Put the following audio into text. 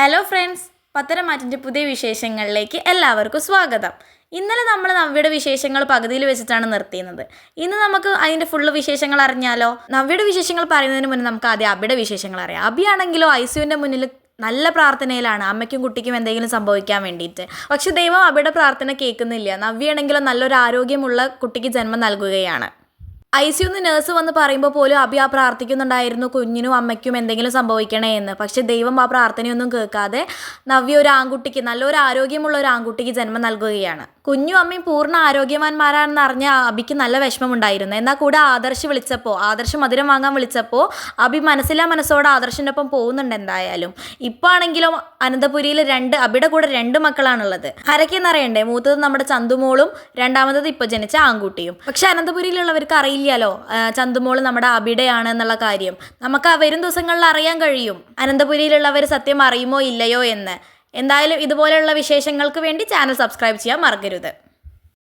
Hello friends പത്തരമാറ്റിന്റെ പുതിയ വിശേഷങ്ങളിലേക്ക് എല്ലാവർക്കും സ്വാഗതം. ഇന്നലെ നമ്മൾ നവ്യയുടെ വിശേഷങ്ങൾ പകുതിയിൽ വെച്ചിട്ടാണ് നിർത്തിയത് ഇന്ന് നമുക്ക് അതിന്റെ ഫുള്ള് വിശേഷങ്ങൾ അറിഞ്ഞാലോ? നവ്യയുടെ വിശേഷങ്ങൾ പറയുന്നതിന് മുന്നേ നമുക്ക് ആദ്യം അബിയുടെ വിശേഷങ്ങൾ അറിയാം. അബിയാണെങ്കിലോ ഐ സിയുവിന്റെ മുന്നിൽ നല്ല പ്രാർത്ഥനയിലാണ്. അമ്മയ്ക്കും കുട്ടിക്കും എന്തെങ്കിലും സംഭവിക്കാൻ വേണ്ടിയിട്ട്. പക്ഷെ ദൈവം അബിയുടെ പ്രാർത്ഥന കേൾക്കുന്നില്ല. നവ്യാണെങ്കിലോ നല്ലൊരു ആരോഗ്യമുള്ള കുട്ടിക്ക് ജന്മം നൽകുകയാണ്. ഐ സിയുന്ന് നേഴ്സ് വന്ന് പറയുമ്പോൾ പോലും അബി ആ പ്രാർത്ഥിക്കുന്നുണ്ടായിരുന്നു കുഞ്ഞിനും അമ്മയ്ക്കും എന്തെങ്കിലും സംഭവിക്കണേ എന്ന്. പക്ഷെ ദൈവം ആ പ്രാർത്ഥനയൊന്നും കേൾക്കാതെ നവ്യ ഒരു ആൺകുട്ടിക്ക് നല്ലൊരു ആരോഗ്യമുള്ള ഒരു ആൺകുട്ടിക്ക് ജന്മം നൽകുകയാണ്. കുഞ്ഞും അമ്മയും പൂർണ ആരോഗ്യവാന്മാരാണെന്ന് അറിഞ്ഞ അബിക്ക് നല്ല വിഷമമുണ്ടായിരുന്നു. എന്നാൽ കൂടെ ആദർശ് വിളിച്ചപ്പോൾ ആദർശ് മധുരം വാങ്ങാൻ വിളിച്ചപ്പോൾ അബി മനസ്സിലാ മനസ്സോടെ ആദർശിന്റെ ഒപ്പം പോകുന്നുണ്ട് എന്തായാലും. ഇപ്പോൾ ആണെങ്കിലും അനന്തപുരിയിൽ രണ്ട് അബിയുടെ കൂടെ രണ്ട് മക്കളാണുള്ളത്. ആരൊക്കെയെന്ന് മൂത്തത് നമ്മുടെ ചന്തുമോളും രണ്ടാമത്തത് ഇപ്പോൾ ജനിച്ച ആൺകുട്ടിയും. പക്ഷെ അനന്തപുരിയിലുള്ളവർക്ക് അറിയില്ലല്ലോ ചന്തുമോൾ നമ്മുടെ അബിയുടെയാണ് എന്നുള്ള കാര്യം. നമുക്ക് വരും ദിവസങ്ങളിൽ അറിയാൻ കഴിയും. അനന്തപുരിയിലുള്ളവർ സത്യം അറിയുമോ ഇല്ലയോ എന്ന്. എന്തായാലും ഇതുപോലെയുള്ള വിശേഷങ്ങൾക്ക് വേണ്ടി ചാനൽ സബ്സ്ക്രൈബ് ചെയ്യാൻ മറക്കരുത്.